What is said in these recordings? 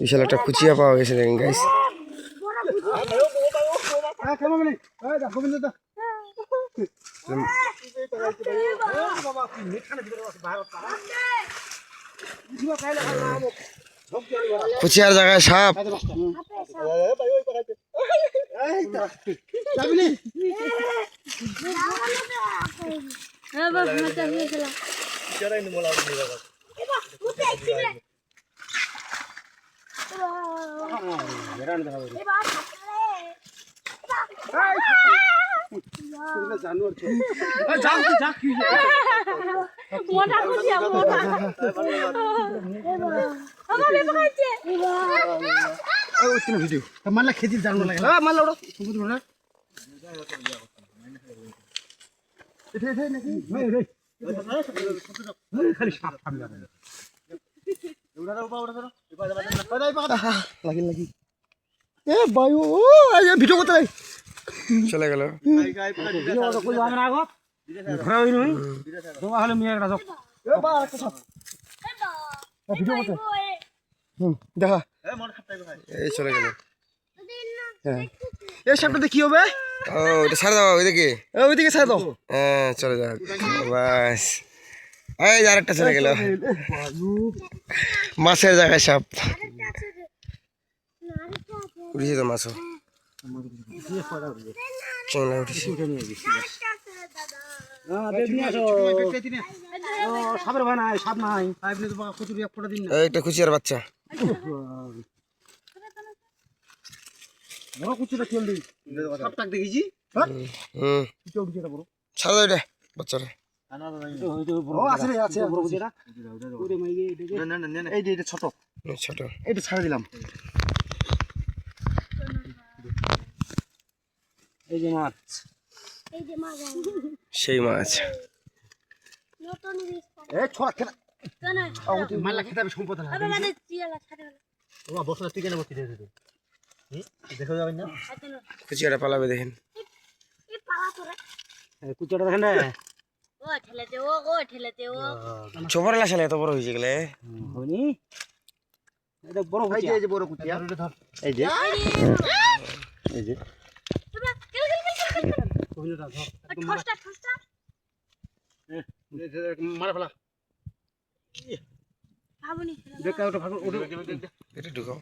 বিশাল একটা কুচিয়া পাওয়া গেছে দেখেন গাইস কুচিয়ার জায়গায় সাপ। হ্যাঁ বাবা মাথা হয়েছিল মোটা খুশি মোটা আমার বেবা খাইছে মারলা খেতে জানো লাগে মারলা ওটা সমুদ্র না? খালি সাপ সাপ যাবে ভিডিও চলে গেল। ভিডিও দেখা। এই চলে গেল। হ্যাঁ। এই সাপটাতে কি হবে? ও এটা ছাড় দাও ওইদিকে। ওইদিকে ছেড়ে দাও। হ্যাঁ চলে যাক। বাস। এই যে আরেকটা চলে গেল। মাছের জায়গায় সাপ। উঠেছে। তো। মাছও চিংড়া উঠেছে সাপের ভয় নাই সাপ নাই। পাইপ নিয়ে তোমাকে কচুরি এক ফোটা দিন না। এইটা কুচিয়ার বাচ্চা। বড় কুচুটা দিই দেখেছি হুম দিছে বড় ছাড় দাও এটা বাচ্চারা ছোট ছোট এটা ছাড়ে দিলাম এই যে মাছ। সেই মাছ। এই ছোড়া খেলা মাল্লা খেতে হবে সম্পদ মানে তুই কেন দেখো যাবেন না? কুচিয়াটা পালাবে দেখেন। দেখেন না? এত বড় হয়েছে গেলে বড় বড় কুচিয়া। এই যে। এই যে। মারা ফেলা। দেখা ওটা ভাগ ওটা এটা ঢুকাও।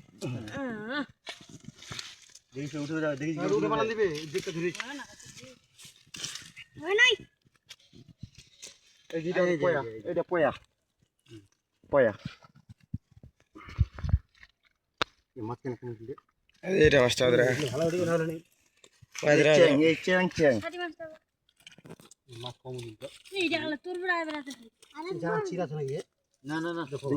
দেখি উঠে যাবে দেখি উঠে বানান দিবে দেখতে ধরে হয় নাই। এই যেটা পয়া এটা পয়া। পয়া। এই মাছ কেন কেন দিলে এটা মাছটা ওদের। ভালো দিকে ভালো নেই ওদের এই চ্যাং চ্যাং মাছ কম দিতে এই দেখালে তোর বড় আইবার আছে। যা চিরা নাকি? না না না দেখো